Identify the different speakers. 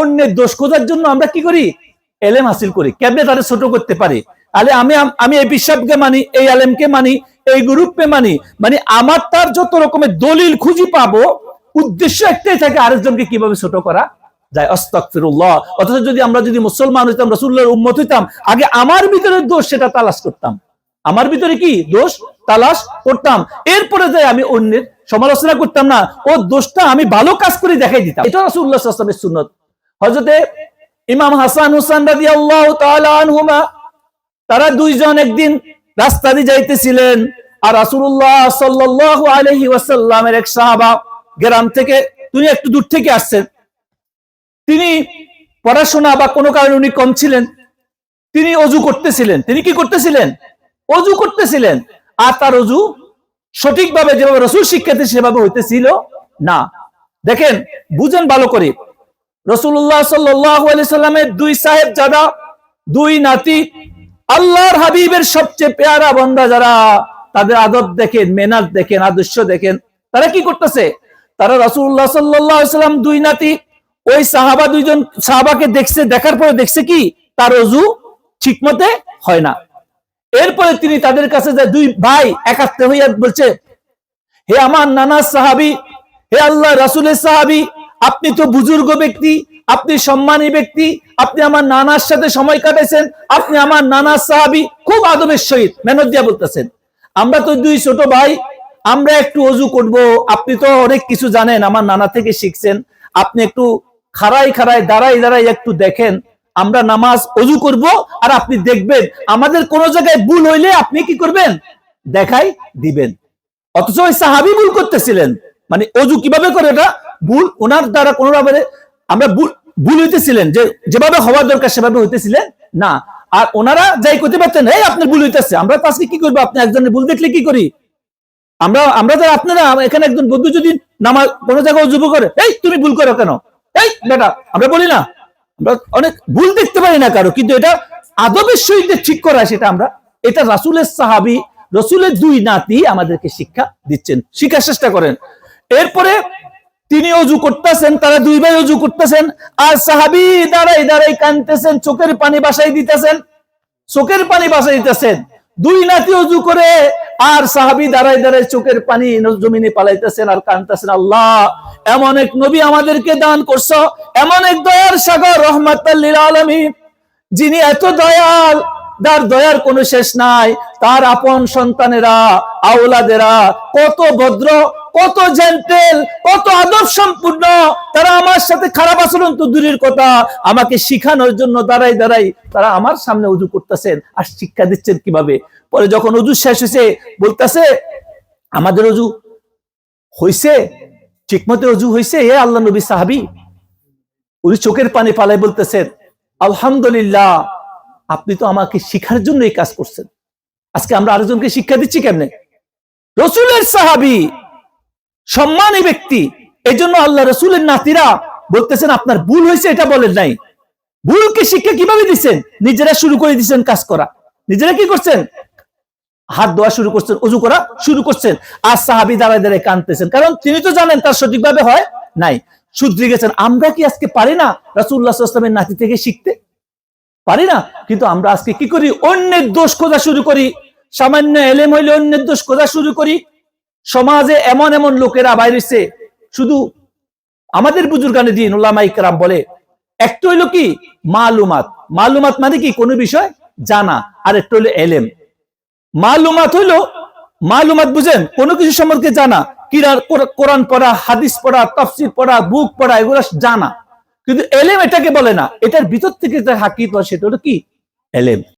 Speaker 1: অন্যের দোষ খোঁজার জন্য আমরা কি করি? এলেম হাসিল করি। কেমনে তাদের ছোট করতে পারি? তাহলে আমি আমি এই বিশ্বাসকে মানি, এই আলেমকে মানি, এই গ্রুপকে মানি মানে আমার তার যত রকমের দলিল খুঁজি পাবো, উদ্দেশ্য একটাই থাকে আরেকজনকে কীভাবে ছোট করা যায়। অস্তকফিরুল্লাহ অথচ যদি আমরা যদি মুসলমান হইতাম রসুল্লাহর উম্মত হইতাম, আগে আমার ভিতরে দোষ, সেটা তালাশ করতাম। আমার ভিতরে কি? দোষ, তালাশ করতাম। এরপরে যাই আমি অন্যের সমালোচনা করতাম না, ও দোষটা আমি ভালো কাজ করে দেখাই দিতাম। এটা রসুল্লাহ আসলামের সুন্নত। হজরতে ইমাম হাসান হুসান রাজি আল্লাহ আনহুমা, তারা দুইজন একদিন রাস্তা দিয়ে যাইতেছিলেন আর রাসূলুল্লাহ সাল্লাল্লাহু আলাইহি ওয়াসাল্লামের এক সাহাবা গ্রাম থেকে, তিনি একটু দূর থেকে আসছেন। তিনি পড়াশোনা বা কোনো কারণে উনি কম ছিলেন। তিনি অজু করতেছিলেন। তিনি কি করতেছিলেন? অজু করতেছিলেন। আর তার অজু সঠিকভাবে যেভাবে রসুল শিক্ষাতে সেভাবে হইতেছিল না। দেখেন, বুঝেন ভালো করে। রসুল্লাহ সাল্লামের দুই সাহেব জাদা দুই নাতি, আল্লাহর হাবিবের সবচেয়ে পেয়ারা বন্দা যারা, তাদের আদব দেখেন, মেনাজ দেখেন, আদর্শ দেখেন, তারা কি করতেছে? তারা রসুল্লাহ সাল্লাম দুই নাতি, ওই সাহাবা দুইজন সাহাবাকে দেখছে, দেখার পরে দেখছে কি? তার অজু ঠিক মতে হয় না। এরপরে তিনি তাদের কাছে যে দুই ভাই একাত্ম হইয়া বলছে, হে আমার নানা সাহাবি, হে আল্লাহ রাসুলের সাহাবি আপনি তো বুজুর্গ ব্যক্তি, আপনি সম্মানী ব্যক্তি, আপনি আমার নানার সাথে সময় কাটাইছেন, আপনি আমার নানার সাহাবি, খুব আদবের সহিত, মেহনত বলতেছেন। আমরা তো দুই ছোট ভাই, আমরা একটু অজু করব, আপনি তো অনেক কিছু জানেন, আমার নানা থেকে শিখছেন। আপনি একটু খাড়াই খাড়াই দাঁড়াই দাঁড়াই একটু দেখেন, আমরা নামাজ অজু করব আর আপনি দেখবেন, আমাদের কোন জায়গায় ভুল হইলে আপনি কি করবেন? দেখাই দিবেন। অথচ ওই সাহাবি ভুল করতেছিলেন। মানে অজু কীভাবে করে এটা? ভুল ওনার দ্বারা কোনোভাবে আমরা ভুল হইতেছিলেন, যে যেভাবে হওয়ার দরকার সেভাবে হইতেছিলেন, না। আর ওনারা যাই করতে পারতেন, এই আপনার ভুল হইতেছে। আমরা তো আজকে কি করব? আপনি একজনের ভুল দেখলে কি করি? আমরা আমরা যারা আপনারা, এখানে একজন বন্ধু যদি নামাজ, কোনো জায়গায় যুব করে, এই তুমি ভুল করো কেন? এই বেটা, আমরা বলি না। আমরা অনেক ভুল দেখতে পারি না কারও, কিন্তু এটা আদবের সহিত ঠিক করা সেটা আমরা, এটা রাসুলের সাহাবি, রসুলের দুই নাতি আমাদেরকে শিক্ষা দিচ্ছেন শিক্ষার চেষ্টা করেন। এরপরে তিনি অজু করতেছেন, তারা দুই ভাই অজু করতেছেন, আর সাহাবি দাঁড়াই দাঁড়াই কানতেছেন চোখের পানি বাসাই দিতেছেন, চোখের পানি বাসাই দিতেছেন, দুই নাতি অজু করে, আর সাহাবি দাঁড়াই দাঁড়াই চোখের পানি জমিনে পালাইতেছেন আর কানতেছেন আল্লাহ, এমন এক নবী আমাদেরকে দান করছ, এমন এক দয়ার সাগর রহমাতাল্লিল আলমী যিনি এত দয়াল, যার দয়ার কোনো শেষ নাই, তার আপন সন্তানেরা, আওলাদেরা কত ভদ্র কত জেন্টেল কত আদব সম্পূর্ণ তারা আমার সাথে খারাপ আচরণ তো দূরের কথা। আমাকে শিখানোর জন্য দাঁড়াই দাঁড়াই তারা আমার সামনে উজু করতেছেন আর শিক্ষা দিচ্ছেন কীভাবে? পরে যখন উজু শেষ হয়েছে, বলতেছে, আমাদের অজু হইছে, ঠিকমতো অজু হয়েছে হে আল্লাহ নবী সাহাবি। উনি চোখের পানি পালাই বলতেছেন, আলহামদুলিল্লাহ, আপনি তো আমাকে শিখার জন্য এই কাজ করছেন। আজকে আমরা আরেকজনকে শিক্ষা দিচ্ছি কেমনে? রসুলের সাহাবি সম্মানী ব্যক্তি। এই জন্য আল্লাহ রসুলের নাতিরা বলতেছেন, আপনার ভুল হয়েছে, এটা বলেন নাই। ভুলকে শিক্ষা কীভাবে দিচ্ছেন? নিজেরা শুরু করে দিচ্ছেন কাজ করা। নিজেরা কি করছেন? হাত ধোয়া শুরু করছেন, অজু করা শুরু করছেন। আর সাহাবি দাঁড়ায় দাঁড়ায় কানতেছেন কারণ তিনি তো জানেন, তার সঠিকভাবে হয় নাই। শুধরে গেছেন, আমরা কি আজকে পারি না রাসুল্লাহামের নাতি থেকে শিখতে? পারি না। কিন্তু আমরা আজকে কি করি? অন্যের দোষ খোঁজা শুরু করি। সামান্য এলেম হইলে অন্যের দোষ খোঁজা শুরু করি। সমাজে এমন এমন লোকেরা বাইরেছে শুধু আমাদের বুজুর্গানে দিন উল্লামাইকরাম বলে। একটা হইল কি? মালুমাত। মালুমাত মানে কি? কোনো বিষয় জানা। আর একটা হইল এলেম। মালুমাত হইল, মালুমাত বুঝেন, কোনো কিছু সম্পর্কে জানা। কিরার কোরআন পড়া, হাদিস পড়া, তফসির পড়া, বুক পড়া, এগুলো জানা। কিন্তু এলেম এটাকে বলে না। এটার ভিতর থেকে যে হাকিত সেটা হলো কি? এলেম।